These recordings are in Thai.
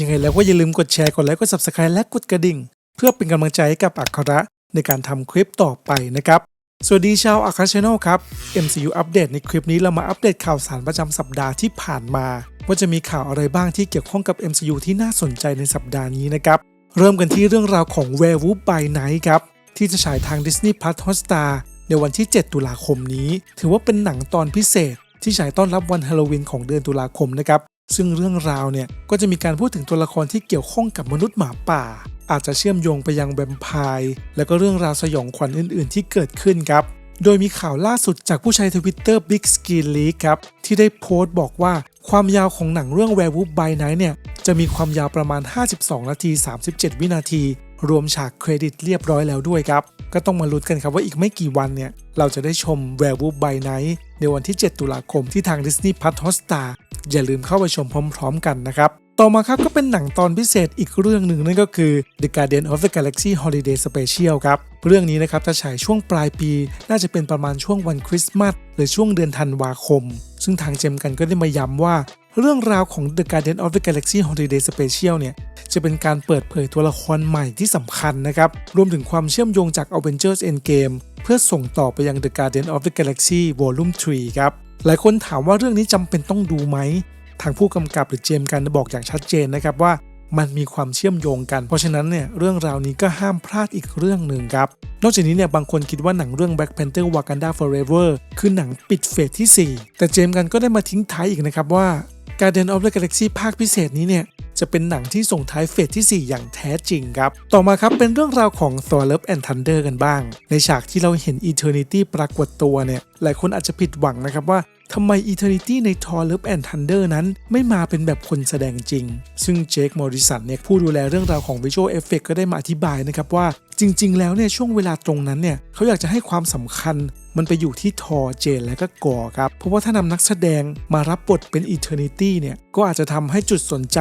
ยังไงแล้วก็อย่าลืมกดแชร์กดไลค์กด subscribe และกดกระดิ่ง เพื่อเป็นกำลังใจให้กับอัคระในการทำคลิปต่อไปนะครับ สวัสดีชาวอัคระช n น l ครับ MCU อัปเดตในคลิปนี้เรามาอัปเดตข่าวสารประจำสัปดาห์ที่ผ่านมา ว่าจะมีข่าวอะไรบ้างที่เกี่ยวข้องกับ MCU ที่น่าสนใจในสัปดาห์นี้นะครับ เริ่มกันที่เรื่องราวของ Werewolf by Night ครับที่จะฉายทาง Disney Plus Hotstar ในวันที่ 7 ตุลาคมนี้ ถือว่าเป็นหนังตอนพิเศษที่ฉายต้อนรับวันฮาโลวีนของเดือนตุลาคมนะครับ ซึ่งเรื่องราวเนี่ยก็จะมีการพูดถึงตัวละครที่เกี่ยวข้องกับมนุษย์หมาป่า อาจจะเชื่อมโยงไปยังแวมไพร์แล้วก็เรื่องราวสยองขวัญอื่น ๆ ที่เกิดขึ้นครับ โดยมีข่าวล่าสุดจากผู้ใช้ทวิตเตอร์ Big Screen Leak ครับ ที่ได้โพสต์บอกว่าความยาวของหนังเรื่อง Werewolf by Night เนี่ยจะมีความยาวประมาณ 52 นาที 37 วินาที รวมฉากเครดิตเรียบร้อยแล้วด้วยครับ ก็ต้องมาลุ้นกันครับว่าอีกไม่กี่วันเนี่ยเราจะได้ชม Werewolf by Night ในวันที่ 7 ตุลาคมที่ทาง Disney Plus Hotstar อย่าลืมเข้าไปชมพร้อม ๆ กันนะครับ ต่อมาครับก็เป็นหนังตอนพิเศษอีกเรื่องหนึ่งนั่นก็คือ The Guardian of the Galaxy Holiday Special ครับเรื่องนี้นะครับจะฉายช่วงปลายปี น่าจะเป็นประมาณช่วงวันคริสต์มาสหรือช่วงเดือนธันวาคม ซึ่งทางเจมกันก็ได้มาย้ำว่า เรื่องราวของ The Guardian of the Galaxy Holiday Special เนี่ยจะเป็นการเปิดเผยตัวละครใหม่ที่สำคัญนะครับ รวมถึงความเชื่อมโยงจาก Avengers Endgame เพื่อส่งต่อไปยัง The Guardian of the Galaxy Volume 3 ครับ หลายคนถามว่าเรื่องนี้จำเป็นต้องดูไหม ทางผู้กำกับหรือเจมส์กันบอกอย่างชัดเจนนะครับว่ามันมีความเชื่อมโยงกัน เพราะฉะนั้นเนี่ยเรื่องราวนี้ก็ห้ามพลาดอีกเรื่องหนึ่งครับ นอกจากนี้เนี่ยบางคนคิดว่าหนังเรื่อง Black Panther Wakanda Forever คือหนังปิดเฟสที่ 4 แต่เจมส์กันก็ได้มาทิ้งท้ายอีกนะครับว่า Guardian of the Galaxy ภาคพิเศษนี้เนี่ย จะเป็นหนังที่ส่งท้ายเฟสที่ 4 อย่างแท้จริงครับ ต่อมาครับเป็นเรื่องราวของ Thor Love and Thunder กันบ้าง ในฉากที่เราเห็น Eternity ปรากฏตัวเนี่ย หลายคนอาจจะผิดหวังนะครับว่าทำไม Eternity ใน Thor Love and Thunder นั้นไม่มาเป็นแบบคนแสดงจริง ซึ่งเจค มอริสันเนี่ยผู้ดูแลเรื่องราวของ Visual Effect ก็ได้มาอธิบายนะครับว่า จริง ๆ แล้วเนี่ยช่วงเวลาตรงนั้นเนี่ยเขาอยากจะให้ความสำคัญ มันไปอยู่ที่ทอเจนและก็กอครับ เพราะว่าถ้านำนักแสดงมารับบทเป็น Eternity เนี่ย ก็อาจจะทำให้จุดสนใจ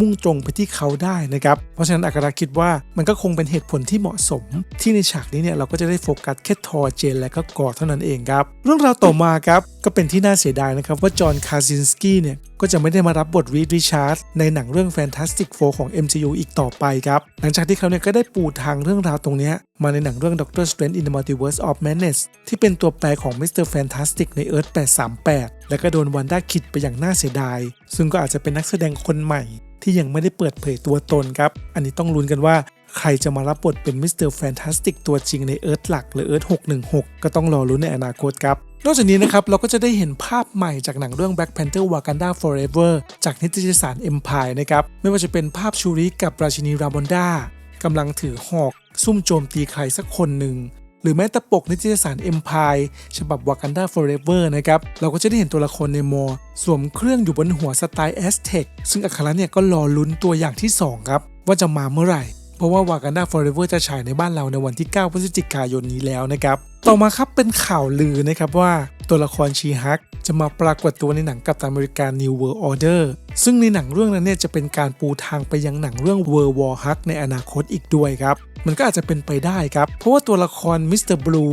มุ่งตรงไปที่เขาได้นะครับ เพราะฉะนั้นอัคราคิดว่ามันก็คงเป็นเหตุผลที่เหมาะสม ที่ในฉากนี้เนี่ยเราก็จะได้โฟกัสแค่ทอเจนและก็กอเท่านั้นเองครับ เรื่องราวต่อมาครับก็เป็นที่น่าเสียดายนะครับว่าจอห์นคาซินสกี้เนี่ยก็จะไม่ได้มารับบทรีดริชาร์ดในหนังเรื่อง Fantastic Four ของ MCU อีกต่อไปครับ หลังจากที่เขาเนี่ยก็ได้ปูทางเรื่องราวตรงนี้ มาในหนังเรื่อง Doctor Strange in the Multiverse of Madness ที่เป็นตัวแปรของ Mr. Fantastic ใน Earth 838 แล้วก็โดนวันด้าคิดไปอย่างน่าเสียดาย ซึ่งก็อาจจะเป็นนักแสดงคนใหม่ ที่ยังไม่ได้เปิดเผยตัวตนครับ อันนี้ต้องลุ้นกันว่าใครจะมารับบทเป็น Mr. Fantastic ตัวจริงใน Earth หลักหรือ Earth 616 ก็ต้องรอลุ้นในอนาคตครับ นอกจากนี้นะครับ เราก็จะได้เห็นภาพใหม่จากหนังเรื่อง Black Panther Wakanda Forever จากนิตยสาร Empire นะครับ ไม่ว่าจะเป็นภาพชูริกับราชินีรามอนดากำลังถือหอก ซุ่มโจมตีใครสักคนหนึ่ง หรือแม้แต่ปกนิตยสาร Empire ฉบับ Wakanda Forever นะครับ เราก็จะได้เห็นตัวละครในมอสวมเครื่องอยู่บนหัวสไตล์ Aztec ซึ่งอัคราเนี่ยก็รอลุ้นตัวอย่างที่ 2 ครับ ว่าจะมาเมื่อไหร่เพราะว่า Wakanda Forever จะฉายในบ้านเราในวันที่ 9 พฤศจิกายนนี้แล้วนะครับ ต่อมาครับเป็นข่าวลือนะครับว่าตัวละครชีฮักจะมาปรากฏตัวในหนังกัปตันอเมริกา New World Order ซึ่งในหนังเรื่องนั้นเนี่ยจะเป็นการปูทางไปยังหนังเรื่อง World War Hulk ในอนาคตอีกด้วยครับ มันก็อาจจะเป็นไปได้ครับ เพราะว่าตัวละครมิสเตอร์บลู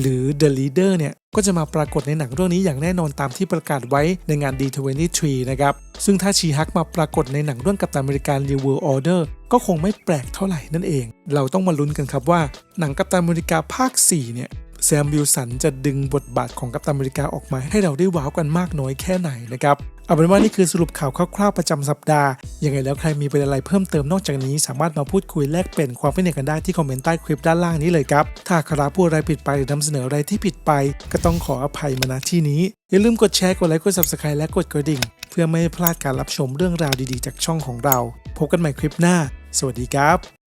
หรือ The Leader เนี่ยก็จะมาปรากฏในหนังเรื่องนี้อย่างแน่นอนตามที่ประกาศไว้ในงาน D23 นะครับ ซึ่งถ้าชีฮักมาปรากฏในหนังเรื่องกัปตันอเมริกา New World Order ก็คงไม่แปลกเท่าไหร่นั่นเอง เราต้องมาลุ้นกันครับว่าหนังกัปตันอเมริกาภาค 4 เนี่ยแซมวิลสันจะดึงบทบาทของกัปตันอเมริกาออกมาให้เราได้ว้าวกันมากน้อยแค่ไหนนะครับ เอาเป็นว่านี่คือสรุปข่าวคร่าวๆประจำสัปดาห์ ยังไงแล้วใครมีประเด็นอะไรเพิ่มเติมนอกจากนี้ สามารถมาพูดคุยแลกเปลี่ยนความคิดเห็นกันได้ที่คอมเมนต์ใต้คลิปด้านล่างนี้เลยครับ ถ้าคราพูดอะไรผิดไปหรือนำเสนออะไรที่ผิดไป ก็ต้องขออภัยมาณที่นี้ อย่าลืมกดแชร์ กดไลค์ กด subscribe และกดกระดิ่ง เพื่อไม่ให้พลาดการรับชมเรื่องราวดีๆ จากช่องของเรา พบกันใหม่คลิปหน้า สวัสดีครับ